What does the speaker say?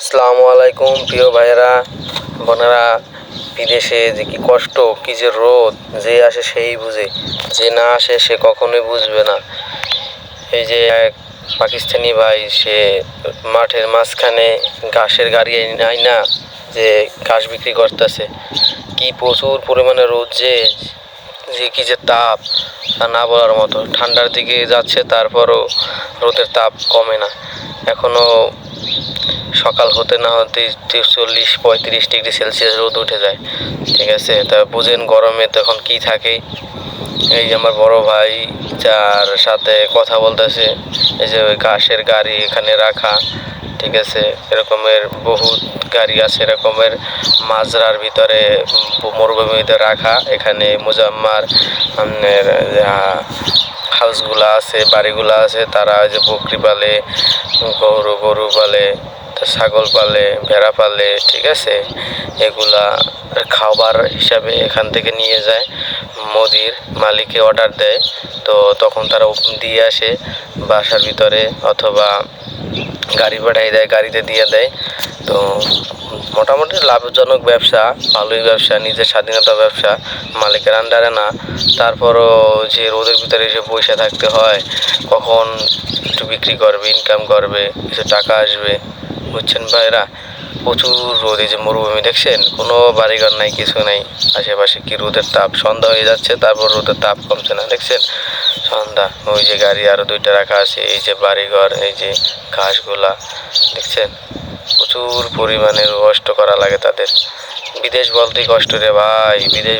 আসসালামু আলাইকুম, প্রিয় ভাইয়েরা, বোনেরা। বিদেশে যে কি কষ্ট, কি যে রোদ, যে আসে সেই বুঝে। যে না আসে সে কখনোই বুঝবে না। এই যে এক পাকিস্তানি ভাই, সে মাঠের মাঝখানে ঘাসের গাড়ি নাই না যে ঘাস বিক্রি করতেছে। কি প্রচুর পরিমাণে রোদ যে যে কি যে তাপ, তা না বলার মতো। ঠান্ডার দিকে যাচ্ছে, তারপরও রোদের তাপ কমে না। এখনও সকাল হতে না হতে চল্লিশ, পঁয়ত্রিশ ডিগ্রি সেলসিয়াস রোদ উঠে যায়, ঠিক আছে? তা বুঝেন গরমে তখন কি থাকে? এই যে আমার বড় ভাই, যার সাথে কথা বলতেছে, এই যে ঘাসের গাড়ি এখানে রাখা, ঠিক আছে? এরকমের বহুত গাড়ি আছে, এরকমের মাজরার ভিতরে মরুভূমিতে রাখা, এখানে মুজাম্মার হাউসগুলা আছে, বাড়িগুলা আছে, তারা ওই যে বকরি পালে, গরু গরু পালে ছাগল পালে, ভেড়া পালে, ঠিক আছে? এগুলা খাবার হিসাবে এখান থেকে নিয়ে যায়। মোদির মালিকে অর্ডার দেয়। তো তখন তারা দিয়ে আসে বাসার ভিতরে, অথবা গাড়ি পাঠাই দেয়, গাড়িতে দিয়ে দেয়। তো মোটামুটি লাভজনক ব্যবসা, ভালোই ব্যবসা, নিজের স্বাধীনতা ব্যবসা, মালিকের আন্ডারে না। তারপরও যে রোদের ভিতরে এসে পয়সা থাকতে হয়, কখন একটু বিক্রি করবে ইনকাম করবে, কিছু টাকা আসবে, বুঝছেন ভাইরা প্রচুর রোদ এই যে মরুভূমি দেখছেন, কোনো বাড়িঘর নাই, কিছু নাই। আশেপাশে কি রোদের তাপ, সন্ধ্যা হয়ে যাচ্ছে, তারপর রোদের তাপ কমছে না, দেখছেন? সন্ধ্যা, ওই যে গাড়ি আরও দুইটা রাখা আছে, এই যে বাড়িঘর, এই যে ঘাসগুলা, দেখছেন? প্রচুর পরিমাণে কষ্ট করা লাগে তাদের। বিদেশ বলতেই কষ্ট রে ভাই বিদেশ